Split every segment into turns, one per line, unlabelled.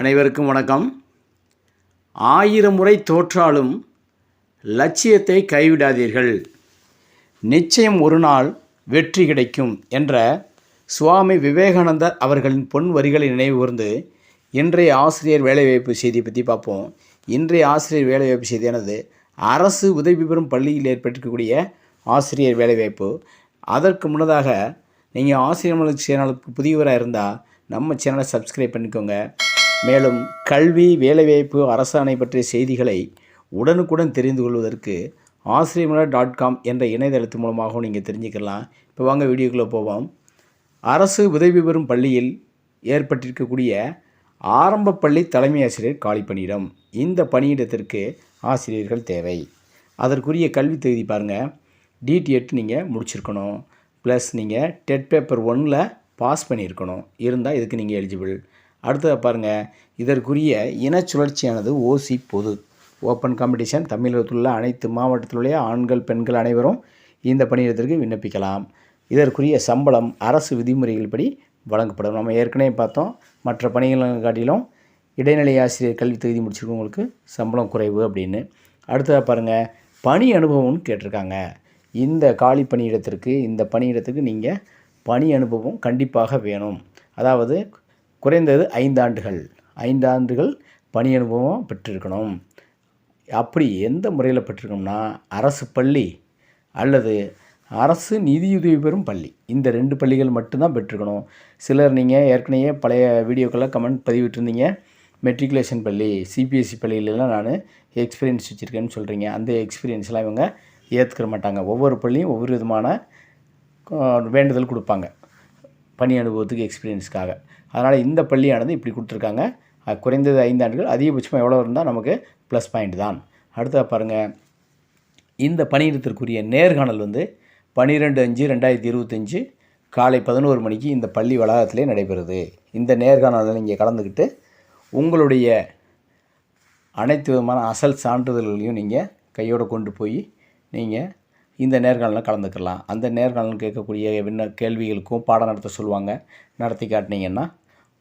அனைவருக்கும் வணக்கம். ஆயிரம் முறை தோற்றாலும் லட்சியத்தை கைவிடாதீர்கள். நிச்சயம் ஒரு நாள் வெற்றி கிடைக்கும் என்ற சுவாமி விவேகானந்தர் அவர்களின் பொன் வரிகளை நினைவு கூர்ந்து இன்றைய ஆசிரியர் வேலைவாய்ப்பு செய்தியை பற்றி பார்ப்போம். இன்றைய ஆசிரியர் வேலைவாய்ப்பு செய்தியானது அரசு உதவி பெறும் பள்ளியில் ஏற்பட்டிருக்கக்கூடிய ஆசிரியர் வேலைவாய்ப்பு. அதற்கு முன்னதாக நீங்கள் ஆசிரியர் சேனலுக்கு புதியவராக இருந்தால் நம்ம சேனலை சப்ஸ்கிரைப் பண்ணிக்கோங்க. மேலும் கல்வி வேலைவாய்ப்பு அரசாணை பற்றிய செய்திகளை உடனுக்குடன் தெரிந்து கொள்வதற்கு ஆசிரியமலர் டாட் காம் என்ற இணையதளத்து மூலமாகவும் நீங்கள் தெரிஞ்சுக்கலாம். இப்போ வாங்க வீடியோக்குள்ளே போவோம். அரசு உதவி பெறும் பள்ளியில் ஏற்பட்டிருக்கக்கூடிய ஆரம்ப பள்ளி தலைமை ஆசிரியர் காலி பணியிடம் இந்த பணியிடத்திற்கு ஆசிரியர்கள் தேவை. அதற்குரிய கல்வி தகுதி பாருங்கள் டிடிஎட் நீங்கள் முடிச்சிருக்கணும். ப்ளஸ் நீங்கள் டெட் பேப்பர் ஒன்னில் பாஸ் பண்ணியிருக்கணும். இருந்தால் இதுக்கு நீங்கள் எலிஜிபிள் அடுத்ததை பாருங்கள் இதற்குரிய இன சுழற்சியானது ஓசி பொது. ஓப்பன் காம்படிஷன் தமிழகத்தில் உள்ள அனைத்து மாவட்டத்திலுள்ள ஆண்கள் பெண்கள் அனைவரும் இந்த பணியிடத்திற்கு விண்ணப்பிக்கலாம். இதற்குரிய சம்பளம் அரசு விதிமுறைகள் படி வழங்கப்படும். நம்ம ஏற்கனவே பார்த்தோம் மற்ற பணிகளை காட்டிலும் இடைநிலை ஆசிரியர் கல்வி தகுதி முடிச்சிருக்கவங்களுக்கு சம்பளம் குறைவு அப்படின்னு. அடுத்ததாக பாருங்கள் பணி அனுபவம்னு கேட்டிருக்காங்க. இந்த காலி பணியிடத்திற்கு இந்த பணியிடத்துக்கு நீங்கள் பணி அனுபவம் கண்டிப்பாக வேணும். அதாவது குறைந்தது ஐந்து ஆண்டுகள் பணி அனுபவம் பெற்றிருக்கணும். அப்படி எந்த முறையில் பெற்றிருக்கோம்னா அரசு பள்ளி அல்லது அரசு நிதியுதவி பெறும் பள்ளி. இந்த ரெண்டு பள்ளிகள் மட்டும்தான் பெற்றிருக்கணும். சிலர் நீங்கள் ஏற்கனவே பழைய வீடியோக்கெல்லாம் கமெண்ட் பதிவிட்டிருந்தீங்க. மெட்ரிகுலேஷன் பள்ளி சிபிஎஸ்சி பள்ளியிலலாம் நான் எக்ஸ்பீரியன்ஸ் வச்சுருக்கேன்னு சொல்கிறீங்க அந்த எக்ஸ்பீரியன்ஸ்லாம் இவங்க ஏற்றுக்கிற மாட்டாங்க. ஒவ்வொரு பள்ளியும் ஒவ்வொரு விதமான வேண்டுதல் கொடுப்பாங்க. பணி அனுபவத்துக்கு எக்ஸ்பீரியன்ஸ்க்காக அதனால் இந்த பள்ளியானது இப்படி கொடுத்துருக்காங்க. குறைந்தது ஐந்து ஆண்டுகள் அதிகபட்சமாக எவ்வளோ இருந்தால் நமக்கு ப்ளஸ் பாயிண்ட் தான். அடுத்ததாக பாருங்கள் இந்த பணியிடத்திற்குரிய நேர்காணல் வந்து பன்னிரெண்டு அஞ்சு ரெண்டாயிரத்தி இருபத்தஞ்சு காலை பதினோரு மணிக்கு இந்த பள்ளி வளாகத்திலே நடைபெறுது. இந்த நேர்காணலில் நீங்கள் கலந்துக்கிட்டு உங்களுடைய அனைத்து விதமான அசல் சான்றிதழ்களையும் நீங்கள் கையோடு கொண்டு போய் நீங்கள் இந்த நேர்காணலில் கலந்துக்கலாம். அந்த நேர்காணல் கேட்கக்கூடிய விண்ண கேள்விகளுக்கும் பாடம் நடத்த சொல்லுவாங்க. நடத்தி காட்டினீங்கன்னா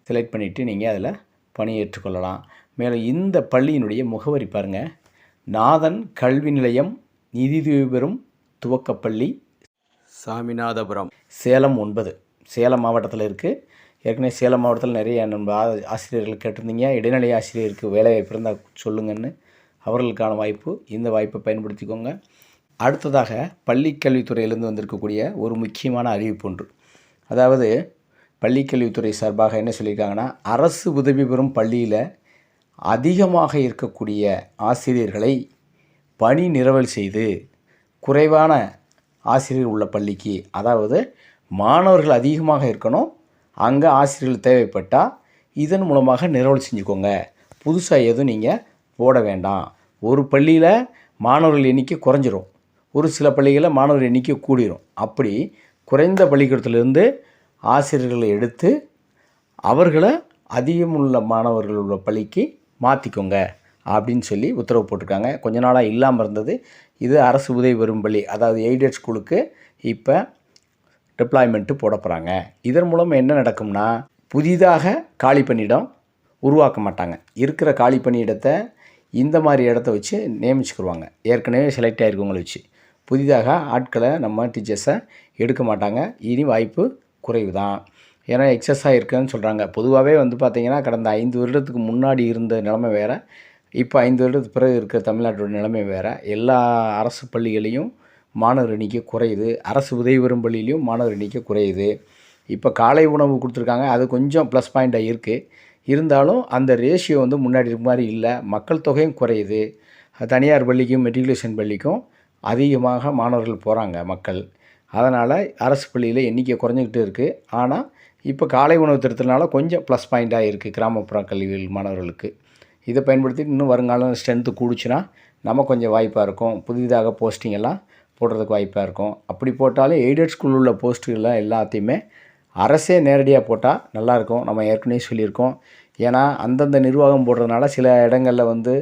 செலக்ட் பண்ணிவிட்டு நீங்கள் அதில் பணியேற்றுக்கொள்ளலாம் மேலும் இந்த பள்ளியினுடைய முகவரி பாருங்கள் நாதன் கல்வி நிலையம் நிதியுதவி பெறும் துவக்கப்பள்ளி சாமிநாதபுரம். சேலம் ஒன்பது. சேலம் மாவட்டத்தில் இருக்குது ஏற்கனவே சேலம் மாவட்டத்தில் நிறைய நம்ம ஆசிரியர்கள் கேட்டிருந்தீங்க. இடைநிலை ஆசிரியருக்கு வேலை வாய்ப்பு இருந்தால் சொல்லுங்கன்னு. அவர்களுக்கான வாய்ப்பு. இந்த வாய்ப்பை பயன்படுத்திக்கோங்க. அடுத்ததாக பள்ளிக்கல்வித்துறையிலிருந்து வந்திருக்கக்கூடிய ஒரு முக்கியமான அறிவிப்பு ஒன்று. அதாவது பள்ளிக்கல்வித்துறை சார்பாக என்ன சொல்லியிருக்காங்கன்னா அரசு உதவி பெறும் பள்ளியில் அதிகமாக இருக்கக்கூடிய ஆசிரியர்களை பணி நிரவல் செய்து குறைவான ஆசிரியர் உள்ள பள்ளிக்கு அதாவது மாணவர்கள் அதிகமாக இருக்கணும் அங்கே ஆசிரியர்கள் தேவைப்பட்டால் இதன் மூலமாக நிரவல் செஞ்சுக்கோங்க. புதுசாக எதுவும் நீங்கள் போட வேண்டாம். ஒரு பள்ளியில் மாணவர்கள் எண்ணிக்கை குறைஞ்சிரும். ஒரு சில பள்ளிகளில் மாணவர் எண்ணிக்கை கூடிரும். அப்படி குறைந்த பள்ளிக்கூடத்திலிருந்து ஆசிரியர்களை எடுத்து அவர்களை அதிகமுள்ள மாணவர்கள் உள்ள பள்ளிக்கு மாற்றிக்கோங்க அப்படின்னு சொல்லி உத்தரவு போட்டிருக்காங்க. கொஞ்ச நாளாக இல்லாமல் இருந்தது. இது அரசு உதவி பெறும் பள்ளி. அதாவது எய்டட் ஸ்கூலுக்கு இப்போ டிப்ளாய்மெண்ட்டு போட போகிறாங்க இதன் மூலம் என்ன நடக்கும்னா புதிதாக காலி பணியிடம் உருவாக்க மாட்டாங்க. இருக்கிற காலி பணியிடத்தை இந்த மாதிரி இடத்த வச்சு நியமிச்சுக்கிடுவாங்க ஏற்கனவே செலக்ட் ஆகிருக்கவங்களை வச்சு. புதிதாக ஆட்களை நம்ம டீச்சர்ஸை எடுக்க மாட்டாங்க. இனி வாய்ப்பு குறைவு தான் ஏன்னா எக்ஸஸாக இருக்குன்னு சொல்கிறாங்க பொதுவாகவே வந்து பார்த்திங்கன்னா கடந்த ஐந்து வருடத்துக்கு முன்னாடி இருந்த நிலைமை வேறு. இப்போ ஐந்து வருடத்துக்கு பிறகு இருக்கிற தமிழ்நாட்டோட நிலைமை வேறு. எல்லா அரசு பள்ளிகளையும் மாணவர் எண்ணிக்கை குறையுது. அரசு உதவி பெறும் பள்ளியிலையும் மாணவர் எண்ணிக்கை குறையுது. இப்போ காலை உணவு கொடுத்துருக்காங்க. அது கொஞ்சம் ப்ளஸ் பாயிண்ட்டாக இருக்குது இருந்தாலும் அந்த ரேஷியோ வந்து முன்னாடி இருக்க மாதிரி இல்லை. மக்கள் தொகையும் குறையுது. தனியார் பள்ளிக்கும் மெட்ரிகுலேஷன் பள்ளிக்கும் அதிகமாக மாணவர்கள் போகிறாங்க மக்கள். அதனால் அரசு பள்ளியில் எண்ணிக்கை குறைஞ்சிக்கிட்டு இருக்குது ஆனால் இப்போ காலை உணவு திட்டத்தினால கொஞ்சம் ப்ளஸ் பாயிண்ட்டாக இருக்குது கிராமப்புற கல்விகள் மாணவர்களுக்கு. இதை பயன்படுத்தி இன்னும் வருங்காலம் ஸ்ட்ரென்த்து கூடுச்சுன்னா நம்ம கொஞ்சம் வாய்ப்பாக இருக்கும். புதிதாக போஸ்டிங் எல்லாம் போடுறதுக்கு வாய்ப்பாக இருக்கும். அப்படி போட்டாலே எய்டட் ஸ்கூல் உள்ள போஸ்ட்டுகள்லாம் எல்லாத்தையுமே அரசே நேரடியாக போட்டால் நல்லாயிருக்கும் நம்ம ஏற்கனவே சொல்லியிருக்கோம். ஏன்னா அந்தந்த நிர்வாகம் போடுறதுனால சில இடங்களில் வந்து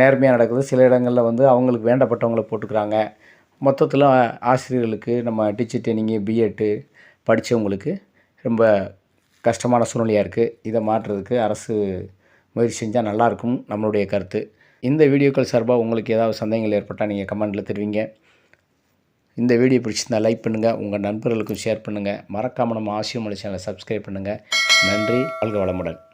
நேர்மையாக நடக்குது. சில இடங்களில் வந்து அவங்களுக்கு வேண்டப்பட்டவங்கள போட்டுக்கிறாங்க. மொத்தத்தில் ஆசிரியர்களுக்கு நம்ம டீச்சர் ட்ரைனிங்கு பிஎட்டு படித்தவங்களுக்கு ரொம்ப கஷ்டமான சூழ்நிலையாக இருக்குது இதை மாற்றுறதுக்கு அரசு முயற்சி செஞ்சால் நல்லாயிருக்கும் நம்மளுடைய கருத்து. இந்த வீடியோக்கள் சார்பாக உங்களுக்கு ஏதாவது சந்தேகங்கள் ஏற்பட்டால் நீங்கள் கமெண்ட்டில் தெரிவிங்க. இந்த வீடியோ பிடிச்சிருந்தால் லைக் பண்ணுங்கள் உங்கள் நண்பர்களுக்கும் ஷேர் பண்ணுங்கள் மறக்காமல் நம்ம ஆசியம் சேனலை சப்ஸ்கிரைப் பண்ணுங்கள் நன்றி. வாழ்க வளமுடன்.